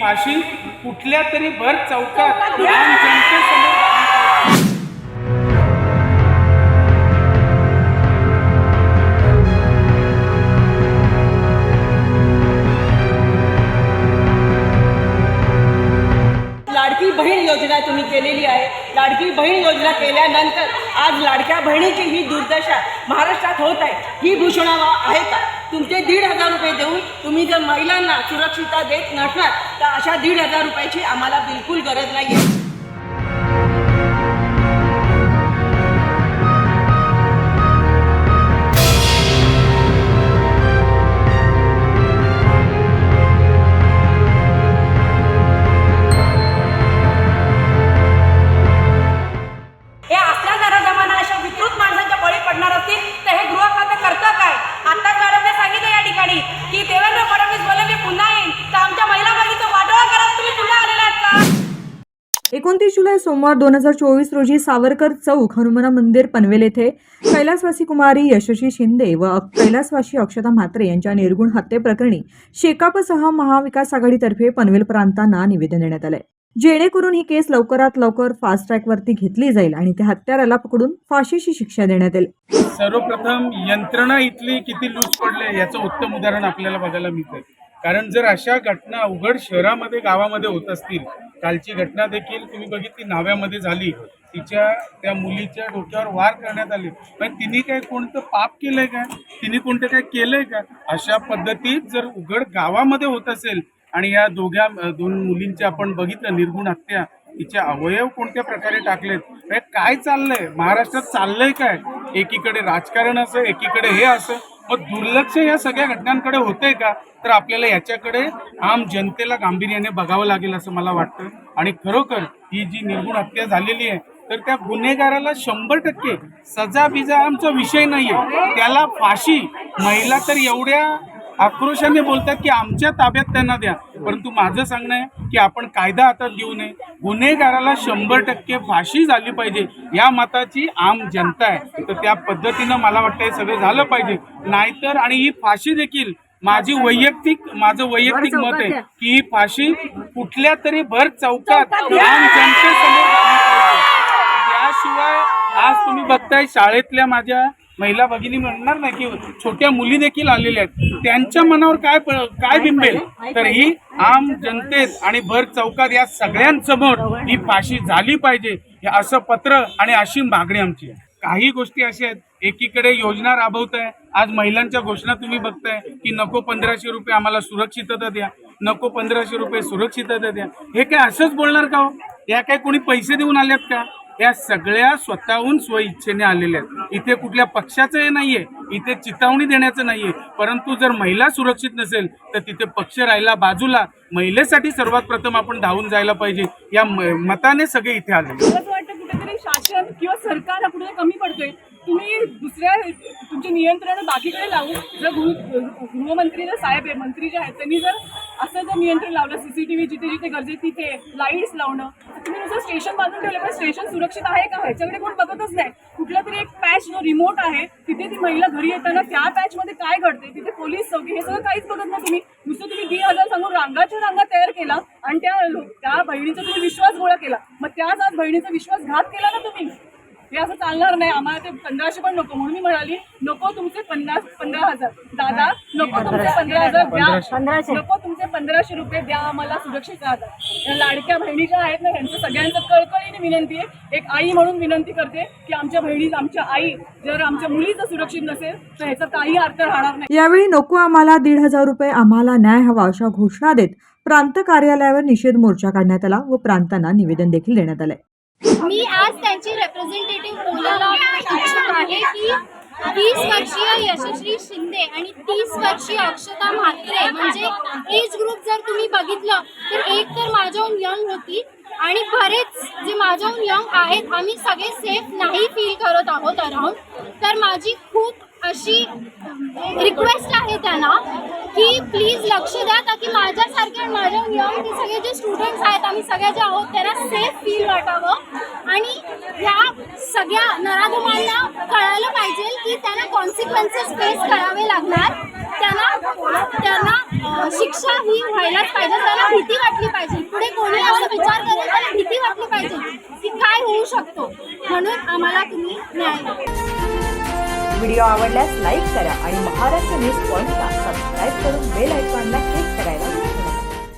फाशी कुठल्या तरी भर चौकात जनतेसमोर लाडकी बहीण योजना तुम्ही केलेली आहे. लाडकी बहीण योजना केल्यानंतर आज लाडक्या बहिणीची ही दुर्दशा महाराष्ट्रात होत आहे. ही घोषणा आहे का? तुमचे दीड हजार रुपये देऊन तुम्ही जर महिलांना सुरक्षितता देत नसणार तर अशा दीड हजार रुपयाची आम्हाला बिलकुल गरज नाही आहे एकोणतीस जुलै सोमवार दोन हजार चोवीस रोजी सावरकर चौक हनुमान मंदिर पनवेल येथे कैलासवासी कुमारी यशस्वी शिंदे व कैलासवासी अक्षता म्हात्रे यांच्या निर्गुण हत्येप्रकरणी शेकापसह महाविकास आघाडीतर्फे पनवेल प्रांतांना निवेदन देण्यात आलंय. जेणेकरून ही केस लवकरात लवकर फास्ट ट्रॅकवरती घेतली जाईल आणि त्या हत्याराला पकडून फाशीची शिक्षा देण्यात येईल. सर्वप्रथम यंत्रणा इथली किती लूज पडले याचं उत्तम उदाहरण आपल्याला बघायला मिळतंय. कारण जर अशा घटना उघड शहरामध्ये गावामध्ये होत असतील कालची घटना देखील तुम्ही बघितली नाव्यामध्ये झाली तिच्या त्या मुलीच्या डोक्यावर वार करण्यात आले. पण तिने काय कोणतं पाप केलंय का? तिने कोणतं काय केलंय का? अशा पद्धतीत जर उघड गावामध्ये होत असेल आणि या दोघ्या दोन मुलींच्या आपण बघितलं निर्गुण हत्या तिचे अवयव कोणत्या प्रकारे टाकलेत? काय चाललंय? महाराष्ट्रात चाललंय काय? एकीकडे राजकारण असं एकीकडे हे असं? मग दुर्लक्ष या सगळ्या घटनांकडे होतंय का? तर आपल्याला याच्याकडे आम जनतेला गांभीर्याने बघावं लागेल असं मला वाटतं. आणि खरोखर ही जी निर्गुण हत्या झालेली आहे तर त्या गुन्हेगाराला शंभर टक्के सजा बिजा आमचा विषय नाहीये. त्याला फाशी महिला तर एवढ्या आक्रोशाने बोलतात की आमच्या ताब्यात त्यांना द्या. परंतु माझं सांगणं आहे की आपण कायदा हातात घेऊ नये. गुन्हेगाराला शंभर टक्के फाशी झाली पाहिजे. या मताची आम जनता आहे. तर त्या पद्धतीनं मला वाटतं हे सगळं झालं पाहिजे. नाहीतर आणि ही फाशी देखील माझी वैयक्तिक माझं वैयक्तिक मत आहे की ही फाशी कुठल्या तरी भर चौकात आम जनतेसमोर त्याशिवाय आज तुम्ही बघताय शाळेतल्या माझ्या महिला भगिनी म्हणणार नाही की छोट्या मुली देखील आलेल्या आहेत. त्यांच्या मनावर काय काय बिंबेल? तर ही आम जनतेत आणि भर चौकात या सगळ्यांसमोर ही फाशी झाली पाहिजे हे असं पत्र आणि अशी मागणी आमची आहे. काही गोष्टी अशा आहेत एकीकडे योजना राबवत आहे. आज महिलांच्या घोषणा तुम्ही बघताय की नको पंधराशे रुपये आम्हाला सुरक्षितता द्या नको पंधराशे रुपये सुरक्षितता द्या. हे काय असंच बोलणार का हो? या काय कोणी पैसे देऊन आल्यात का? या सगळ्या स्वतःहून स्वइच्छेने आलेल्या आहेत. इथे कुठल्या पक्षाचं हे नाहीये इथे चितावणी देण्याचं नाहीये. परंतु जर महिला सुरक्षित नसेल तर तिथे पक्ष राहिला बाजूला. महिलेसाठी सर्वात प्रथम आपण धावून जायला पाहिजे. या मताने सगळे इथे आले. शासन किंवा सरकार हा कुठे कमी पडतोय. तुम्ही दुसऱ्या तुमचे नियंत्रण बाकीकडे लावून जर गृहमंत्री जर साहेब आहे मंत्री जे आहेत त्यांनी जर असं जर नियंत्रण लावलं सीसीटीव्ही जिथे जिथे गरजे तिथे लाईट्स लावणं तुम्ही नुसतं स्टेशन बांधून ठेवलं पण स्टेशन सुरक्षित आहे का? ह्याच्याकडे कोण बघतच नाही. कुठला तरी एक पॅच जो रिमोट आहे तिथे ती महिला घरी येताना त्या पॅचमध्ये काय घडते तिथे पोलीस चौकी हे सगळं काहीच बघत नाही तुम्ही. नुसतं तुम्ही दीड हजार सांगून रांगाच्या रांगा तयार केला आणि त्या त्या बहिणीचा तुम्ही विश्वास गोळा केला. मग त्याच आज बहिणीचा विश्वासघात केला ना तुम्ही? हे असं चालणार नाही. आम्हाला ते पंधराशे पण नको. म्हणून मी म्हणाली नको तुमचे पन्नास पंधरा हजार. दादा नको तुमचे पंधरा हजार द्या. नको तुमचे पंधराशे रुपये द्या. आम्हाला सुरक्षित राहतात या लाडक्या बहिणी ज्या आहेत ना त्यांचं सगळ्यांचं कळकळीने विनंती आहे. एक आई म्हणून विनंती करते की आमच्या बहिणी आमच्या आई जर आमच्या मुलीचं सुरक्षित नसेल तर ह्याचा काही अर्थ राहणार नाही. यावेळी नको आम्हाला दीड हजार रुपये आम्हाला न्याय हवा अशा घोषणा देत प्रांत कार्यालयावर निषेध मोर्चा काढण्यात आला व प्रांतांना निवेदन देखील देण्यात आले मी आज त्यांची रिप्रेझेंटेटिव्ह बोलायला इच्छुक आहे की तीस वर्षीय यशस्वी शिंदे आणि तीस वर्षीय अक्षता म्हात्रे म्हणजे एज ग्रुप जर तुम्ही बघितलं तर एक तर माझ्याहून यंग होती आणि बरेच जे माझ्याहून यंग आहेत आम्ही सगळे सेफ नाही फील करत आहोत अराऊंड तर माझी खूप अशी रिक्वेस्ट आहे त्यांना की प्लीज लक्ष द्या का की माझ्यासारखे आणि माझ्या यंग सगळे जे स्टुडंट्स आहेत आम्ही सगळे जे आहोत त्यांना सेफ फील वाटावं. आणि ह्या सगळ्या नराधमांना कळायला पाहिजे की त्यांना कॉन्सिक्वेन्सेस फेस करावे लागणार. त्यांना त्यांना शिक्षा ही व्हायलाच पाहिजे. त्यांना भीती वाटली पाहिजे. पुढे कोणी असं विचार करेल त्यांना भीती वाटली पाहिजे की काय होऊ शकतो. म्हणून आम्हाला तुम्ही न्याय द्या. व्हिडिओ आवडल्यास लाईक करा आणि महाराष्ट्र न्यूज पॉइंटला सबस्क्राईब करून बेल आयकॉनला क्लिक करायला विसरू